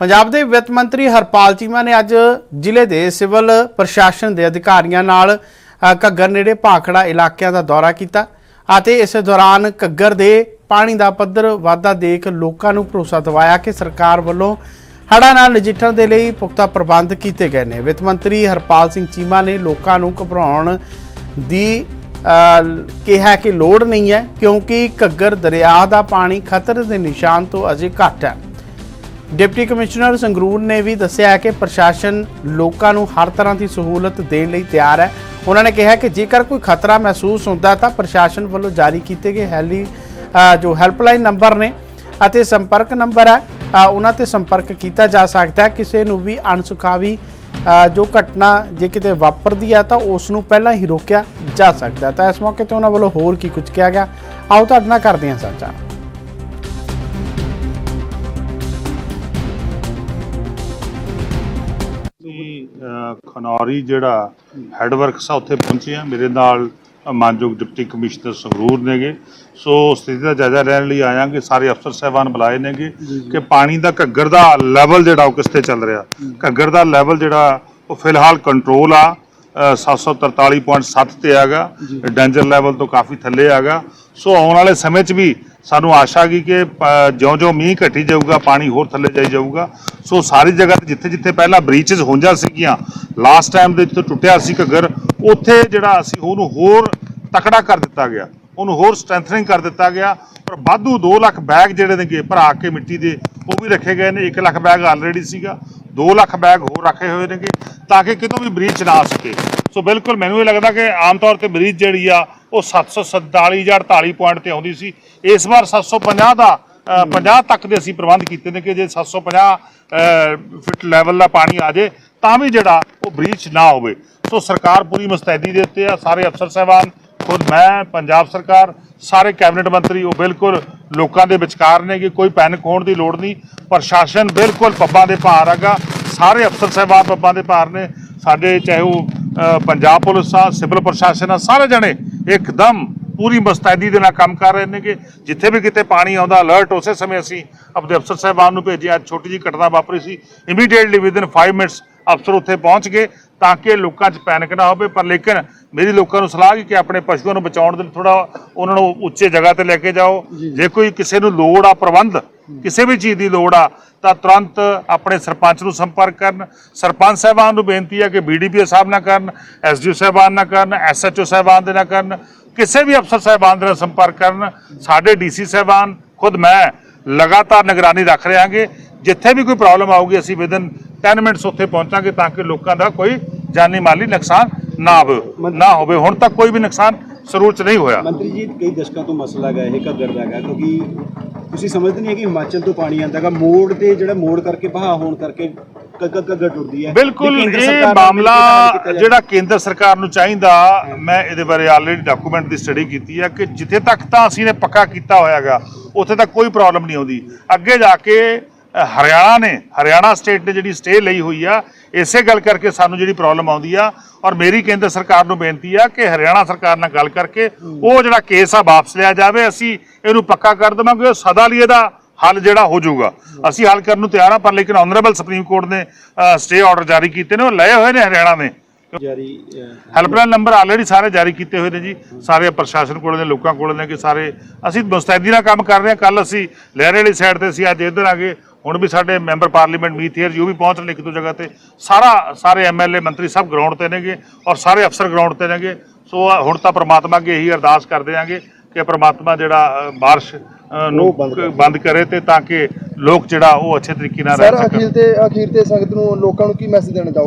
ਪੰਜਾਬ ਦੇ ਵਿੱਤ ਮੰਤਰੀ ਹਰਪਾਲ ਚੀਮਾ ਨੇ ਅੱਜ ਜ਼ਿਲ੍ਹੇ ਦੇ ਸਿਵਲ ਪ੍ਰਸ਼ਾਸਨ ਦੇ ਅਧਿਕਾਰੀਆਂ ਨਾਲ ਘੱਗਰ ਨੇੜੇ ਭਾਖੜਾ ਇਲਾਕਿਆਂ ਦਾ ਦੌਰਾ ਕੀਤਾ ਅਤੇ ਇਸ ਦੌਰਾਨ ਘੱਗਰ ਦੇ ਪਾਣੀ ਦਾ ਪੱਧਰ ਵਾਧਾ ਦੇਖ ਲੋਕਾਂ ਨੂੰ ਭਰੋਸਾ ਦਿਵਾਇਆ ਕਿ ਸਰਕਾਰ ਵੱਲੋਂ ਹੜ੍ਹਾਂ ਨਾਲ ਨਜਿੱਠਣ ਦੇ ਲਈ ਪੁਖਤਾ ਪ੍ਰਬੰਧ ਕੀਤੇ ਗਏ ਨੇ। ਵਿੱਤ ਮੰਤਰੀ ਹਰਪਾਲ ਸਿੰਘ ਚੀਮਾ ਨੇ ਲੋਕਾਂ ਨੂੰ ਘਬਰਾਉਣ ਦੀ ਕਿਹਾ ਕਿ ਲੋੜ ਨਹੀਂ ਹੈ ਕਿਉਂਕਿ ਘੱਗਰ ਦਰਿਆ ਦਾ ਪਾਣੀ ਖਤਰੇ ਦੇ ਨਿਸ਼ਾਨ ਤੋਂ ਅਜੇ ਘੱਟ ਹੈ। ਡਿਪਟੀ ਕਮਿਸ਼ਨਰ ਸੰਗਰੂਰ ਨੇ ਵੀ ਦੱਸਿਆ ਕਿ ਪ੍ਰਸ਼ਾਸਨ ਲੋਕਾਂ ਨੂੰ ਹਰ ਤਰ੍ਹਾਂ ਦੀ ਸਹੂਲਤ ਦੇਣ ਲਈ ਤਿਆਰ ਹੈ। ਉਹਨਾਂ ਨੇ ਕਿਹਾ ਕਿ ਜੇਕਰ ਕੋਈ ਖਤਰਾ ਮਹਿਸੂਸ ਹੁੰਦਾ ਤਾਂ ਪ੍ਰਸ਼ਾਸਨ ਵੱਲੋਂ ਜਾਰੀ ਕੀਤੇ ਗਏ ਹੈਲੀ ਜੋ ਹੈਲਪਲਾਈਨ ਨੰਬਰ ਨੇ ਅਤੇ ਸੰਪਰਕ ਨੰਬਰ ਹੈ ਉਹਨਾਂ ਤੇ ਸੰਪਰਕ ਕੀਤਾ ਜਾ ਸਕਦਾ ਹੈ। ਕਿਸੇ ਨੂੰ ਵੀ ਅਣਸੁਖਾਵੀ ਜੋ ਘਟਨਾ ਜੇ ਕਿਤੇ ਵਾਪਰਦੀ ਹੈ ਤਾਂ ਉਸ ਨੂੰ ਪਹਿਲਾਂ ਹੀ ਰੋਕਿਆ ਜਾ ਸਕਦਾ ਤਾਂ ਇਸ ਮੌਕੇ ਤੇ ਉਹਨਾਂ ਵੱਲੋਂ ਹੋਰ ਕੀ ਕੁਝ ਕਿਹਾ ਗਿਆ। ਆਓ ਤੁਹਾਡੇ ਨਾਲ ਕਰਦੇ ਹਾਂ ਸਾਂਝਾ। ਖਨੌਰੀ ਜਿਹੜਾ ਹੈਡਵਰਕਸ ਆ ਉੱਥੇ ਪਹੁੰਚੇ ਆ। ਮੇਰੇ ਨਾਲ ਮਾਨਯੋਗ ਡਿਪਟੀ ਕਮਿਸ਼ਨਰ ਸੰਗਰੂਰ ਨੇਗੇ। ਸੋ ਸਥਿਤੀ ਦਾ ਜਾਇਜ਼ਾ ਲੈਣ ਲਈ ਆਇਆਂਗੇ। ਸਾਰੇ ਅਫਸਰ ਸਹਿਬਾਨ ਬੁਲਾਏ ਨੇਗੇ ਕਿ ਪਾਣੀ ਦਾ ਘੱਗਰ ਦਾ ਲੈਵਲ ਜਿਹੜਾ ਉਹ ਕਿਸ ਤੇ ਚੱਲ ਰਿਹਾ? ਘੱਗਰ ਦਾ ਲੈਵਲ ਜਿਹੜਾ ਉਹ ਫਿਲਹਾਲ ਕੰਟਰੋਲ ਆ। ਅ, 743.7 ਤੇ ਹੈਗਾ। ਡੇਂਜਰ ਲੈਵਲ ਤੋਂ ਕਾਫੀ ਥੱਲੇ ਹੈਗਾ। ਸੋ ਆਉਣ ਵਾਲੇ ਸਮੇਂ 'ਚ ਵੀ ਸਾਨੂੰ ਆਸ਼ਾ ਗਈ ਕਿ ਜਿਉਂ-ਜਿਉਂ ਮੀਂਹ ਘਟੀ ਜਾਊਗਾ, ਪਾਣੀ ਹੋਰ ਥੱਲੇ ਜਾਈ ਜਾਊਗਾ। ਸੋ ਸਾਰੀ ਜਗ੍ਹਾ ਤੇ ਜਿੱਥੇ-ਜਿੱਥੇ ਪਹਿਲਾਂ ਬ੍ਰੀਚਸ ਹੁੰਜਾ ਸੀਗੀਆਂ ਲਾਸਟ ਟਾਈਮ ਦੇ ਜਿੱਥੇ ਟੁੱਟਿਆ ਸੀ ਘੱਗਰ, ਉੱਥੇ ਜਿਹੜਾ ਅਸੀਂ ਉਹਨੂੰ ਹੋਰ ਤਕੜਾ ਕਰ ਦਿੱਤਾ ਗਿਆ। ਉਹਨੂੰ ਹੋਰ ਸਟਰੈਂਥਨਿੰਗ ਕਰ ਦਿੱਤਾ ਗਿਆ। ਪਰ ਵਾਧੂ 2 ਲੱਖ ਬੈਗ ਜਿਹੜੇ ਨੇਗੇ, ਭਰਾ ਕੇ ਮਿੱਟੀ ਦੇ, ਉਹ ਵੀ ਰੱਖੇ ਗਏ ਨੇ। 1 ਲੱਖ ਬੈਗ ਆਲਰੇਡੀ ਸੀਗਾ। 2 ਲੱਖ ਬੈਗ ਹੋਰ ਰੱਖੇ ਹੋਏ ਨੇਗੇ, ਤਾਂ ਕਿ ਕਿਤੋਂ ਵੀ ਬ੍ਰੀਚ ਨਾ ਆ ਸਕੇ। ਸੋ ਬਿਲਕੁਲ ਮੈਨੂੰ ਇਹ ਲੱਗਦਾ ਕਿ ਆਮ ਤੌਰ ਤੇ ਬ੍ਰੀਚ ਜਿਹੜੀ ਆ ਉਹ 747 ਜਾਂ 48 ਪੁਆਇੰਟ ਤੇ ਆਉਂਦੀ ਸੀ। ਇਸ ਵਾਰ 750 ਦਾ ਅ, 50 ਤੱਕ ਦੇ ਅਸੀਂ ਪ੍ਰਬੰਧ ਕੀਤੇ ਨੇ ਕਿ ਜੇ 750 ਅ, ਫਿਟ ਲੈਵਲ ਦਾ ਪਾਣੀ ਆ ਜੇ ਤਾਂ ਵੀ ਜਿਹੜਾ ਉਹ ਬ੍ਰੀਚ ਨਾ ਹੋਵੇ। ਸੋ ਸਰਕਾਰ ਪੂਰੀ ਮੁਸਤੈਦੀ ਦੇ ਉੱਤੇ ਆ ਸਾਰੇ ਅਫਸਰ ਸਹਿਬਾਨ ਖੁਦ ਮੈਂ ਪੰਜਾਬ ਸਰਕਾਰ ਸਾਰੇ ਕੈਬਨਿਟ ਮੰਤਰੀ ਉਹ ਬਿਲਕੁਲ ਲੋਕਾਂ ਦੇ ਵਿਚਕਾਰ ਨੇ ਕਿ ਕੋਈ ਪੈਨਿਕ ਹੋਣ ਦੀ ਲੋੜ ਨਹੀਂ। ਪ੍ਰਸ਼ਾਸਨ ਬਿਲਕੁਲ ਪੱਬਾਂ ਦੇ ਭਾਰ ਹੈਗਾ। ਸਾਰੇ ਅਫਸਰ ਸਹਿਬਾਨ ਪੱਬਾਂ ਦੇ ਭਾਰ ਨੇ। ਸਾਡੇ ਚਾਹੇ ਉਹ ਪੰਜਾਬ ਪੁਲਿਸ ਆ, ਸਿਵਲ ਪ੍ਰਸ਼ਾਸਨ ਆ, ਸਾਰੇ ਜਣੇ ਇੱਕਦਮ ਪੂਰੀ ਮਸਤੈਦੀ ਦੇ ਨਾਲ ਕੰਮ ਕਰ ਰਹੇ ਨੇ ਕਿ ਜਿੱਥੇ ਵੀ ਕਿਤੇ ਪਾਣੀ ਆਉਂਦਾ ਅਲਰਟ ਉਸੇ ਸਮੇਂ ਅਸੀਂ ਆਪਣੇ ਅਫਸਰ ਸਾਹਿਬਾਨ ਨੂੰ ਭੇਜਿਆ, ਅੱਜ ਛੋਟੀ ਜੀ ਘਟਨਾ ਵਾਪਰੀ ਸੀ। ਇਮੀਡੀਏਟਲੀ ਵਿਦਿਨ 5 ਮਿੰਟਸ ਅਫਸਰ ਉੱਥੇ ਪਹੁੰਚ ਗਏ ਤਾਂ ਕਿ ਲੋਕਾਂ 'ਚ ਪੈਨਿਕ ਨਾ ਹੋਵੇ। ਪਰ ਲੇਕਿਨ ਮੇਰੀ ਲੋਕਾਂ ਨੂੰ ਸਲਾਹ ਹੈ ਕਿ ਆਪਣੇ ਪਸ਼ੂਆਂ ਨੂੰ ਬਚਾਉਣ ਦੇ ਲਈ ਥੋੜਾ ਉਹਨਾਂ ਨੂੰ ਉੱਚੇ ਜਗ੍ਹਾ ਤੇ ਲੈ ਕੇ ਜਾਓ। ਜੇ। ਕੋਈ ਕਿਸੇ ਨੂੰ ਲੋੜ ਆ ਪ੍ਰਬੰਧ ਕਿਸੇ ਵੀ ਚੀਜ਼ ਦੀ ਲੋੜ ਆ ਤਾਂ ਤੁਰੰਤ ਆਪਣੇ ਸਰਪੰਚ ਨੂੰ ਸੰਪਰਕ ਕਰਨ। ਸਰਪੰਚ ਸਾਹਿਬਾਨ ਨੂੰ ਬੇਨਤੀ ਹੈ ਕਿ ਬੀਡੀਪੀਓ ਸਾਹਿਬ ਨਾਲ ਕਰਨ ਐਸਡੀਓ ਸਾਹਿਬਾਨ ਨਾਲ ਕਰਨ ਐਸਐਚਓ ਸਾਹਿਬਾਨ ਦੇ ਨਾਲ ਕਰਨ ਕਿਸੇ ਵੀ ਅਫਸਰ ਸਾਹਿਬਾਨ ਦੇ ਨਾਲ ਸੰਪਰਕ ਕਰਨ। ਸਾਡੇ ਡੀਸੀ ਸਾਹਿਬਾਨ ਖੁਦ ਮੈਂ ਲਗਾਤਾਰ ਨਿਗਰਾਨੀ ਰੱਖ ਰਹਾਂਗੇ ਜਿੱਥੇ ਵੀ ਕੋਈ ਪ੍ਰੋਬਲਮ ਆਊਗੀ ਅਸੀਂ ਵਿਦਨ 10 ਮਿੰਟਸ ਉੱਥੇ ਪਹੁੰਚਾਂਗੇ ਤਾਂ ਕਿ ਲੋਕਾਂ ਦਾ ਕੋਈ ਜਾਨੀ ਮਾਲੀ ਨੁਕਸਾਨ ਨਾ ਹੋਵੇ ਨਾ ਹੋਵੇ। ਹੁਣ ਤੱਕ ਕੋਈ ਵੀ ਨੁਕਸਾਨ ਸਰੂਰ ਚ ਨਹੀਂ ਹੋਇਆ। ਮੰਤਰੀ ਜੀ ਕਈ ਦਸ਼ਕਾਂ ਤੋਂ ਮਸਲਾ ਹੈਗਾ ਇਹ ਘੱਗਰ ਦਾ ਹੈਗਾ ਕਿਉਂਕਿ ਤੁਸੀਂ ਸਮਝਦੇ ਨਹੀਂ ਕਿ ਹਿਮਾਚਲ ਤੋਂ ਪਾਣੀ ਆਉਂਦਾ ਹੈਗਾ ਮੋੜ ਤੇ ਜਿਹੜਾ ਮੋੜ ਕਰਕੇ ਬਹਾ ਹੋਣ ਕਰਕੇ ਘੱਗਰ ਟੁੱਟਦੀ ਹੈ। ਬਿਲਕੁਲ ਇਹ ਮਾਮਲਾ। ਜਿਹੜਾ ਕੇਂਦਰ ਸਰਕਾਰ ਨੂੰ ਚਾਹੀਦਾ ਮੈਂ ਇਹਦੇ ਬਾਰੇ ਆਲਰੇਡੀ ਡਾਕੂਮੈਂਟ ਦੀ ਸਟੱਡੀ ਕੀਤੀ ਹੈ ਕਿ ਜਿੱਥੇ ਤੱਕ ਤਾਂ ਅਸੀਂ ਨੇ ਪੱਕਾ ਕੀਤਾ ਹੋਇਆਗਾ ਉੱਥੇ ਤੱਕ ਕੋਈ ਪ੍ਰੋਬਲਮ ਨਹੀਂ ਆਉਂਦੀ। ਅੱਗੇ ਜਾ ਕੇ ਹਰਿਆਣਾ ਨੇ ਹਰਿਆਣਾ ਸਟੇਟ ਨੇ ਜਿਹੜੀ ਸਟੇ ਲਈ ਹੋਈ ਆ ਇਸੇ ਗੱਲ ਕਰਕੇ ਸਾਨੂੰ ਜਿਹੜੀ ਪ੍ਰੋਬਲਮ ਆਉਂਦੀ ਆ ਔਰ ਮੇਰੀ ਕੇਂਦਰ ਸਰਕਾਰ ਨੂੰ ਬੇਨਤੀ ਆ ਕਿ ਹਰਿਆਣਾ ਸਰਕਾਰ ਨਾਲ ਗੱਲ ਕਰਕੇ ਉਹ ਜਿਹੜਾ ਕੇਸ ਆ ਵਾਪਸ ਲਿਆ ਜਾਵੇ ਅਸੀਂ ਇਹਨੂੰ ਪੱਕਾ ਕਰ ਦੇਵਾਂਗੇ ਉਹ ਸਦਾ ਲਈ ਇਹਦਾ ਹੱਲ ਜਿਹੜਾ ਹੋ ਜਾਊਗਾ। ਅਸੀਂ ਹੱਲ ਕਰਨ ਨੂੰ ਤਿਆਰ ਆ ਪਰ ਲੇਕਿਨ ਆਨਰੇਬਲ ਸੁਪਰੀਮ ਕੋਰਟ ਨੇ ਸਟੇ ਆਰਡਰ ਜਾਰੀ ਕੀਤੇ ਨੇ ਉਹ ਲਏ ਹੋਏ ਨੇ ਹਰਿਆਣਾ ਨੇ। ਜਾਰੀ ਹੈਲਪਲਾਈਨ ਨੰਬਰ ਆਲਰੇਡੀ ਸਾਰੇ ਜਾਰੀ ਕੀਤੇ ਹੋਏ ਨੇ ਜੀ। ਸਾਰੇ ਪ੍ਰਸ਼ਾਸਨ ਕੋਲ ਨੇ ਲੋਕਾਂ ਕੋਲ ਨੇ ਕਿ ਸਾਰੇ ਅਸੀਂ ਮੁਸਤੈਦੀ ਨਾਲ ਕੰਮ ਕਰ ਰਹੇ ਹਾਂ। ਕੱਲ ਅਸੀਂ ਲਹਿਰੇ ਵਾਲੀ ਸਾਈਡ ਤੇ ਅਸੀਂ ਅੱਜ ਇੱਧਰ ਆ ਗਏ। ਹੁਣ ਵੀ ਸਾਡੇ ਮੈਂਬਰ ਪਾਰਲੀਮੈਂਟ ਮੀਥੀਅਰ ਜੀ ਉਹ ਵੀ ਪਹੁੰਚ ਰਹੇ ਇੱਕ ਦੋ ਜਗ੍ਹਾ ਤੇ। ਸਾਰਾ ਸਾਰੇ ਐਮਐਲਏ ਮੰਤਰੀ ਸਭ ਗਰਾਊਂਡ ਤੇ ਨੇਗੇ ਔਰ ਸਾਰੇ ਅਫਸਰ ਗਰਾਊਂਡ ਤੇ ਨੇਗੇ। ਸੋ ਹੁਣ ਤਾਂ ਪ੍ਰਮਾਤਮਾ ਅੱਗੇ ਇਹੀ ਅਰਦਾਸ ਕਰਦੇ ਆਂਗੇ ਕਿ ਪ੍ਰਮਾਤਮਾ ਜਿਹੜਾ ਬਾਰਿਸ਼ ਨੂੰ ਬੰਦ ਕਰੇ। ਤੇ ਤਾਂ ਕਿ ਲੋਕ ਜਿਹੜਾ ਉਹ ਅੱਛੇ ਤਰੀਕੇ ਨਾਲ ਰਹਿ ਸਰ ਸਕਣ। ਅਖੀਰ ਤੇ ਅਖੀਰ ਤੇ ਸੰਗਤ ਨੂੰ ਲੋਕਾਂ ਨੂੰ ਕੀ ਮੈਸੇਜ ਦੇਣਾ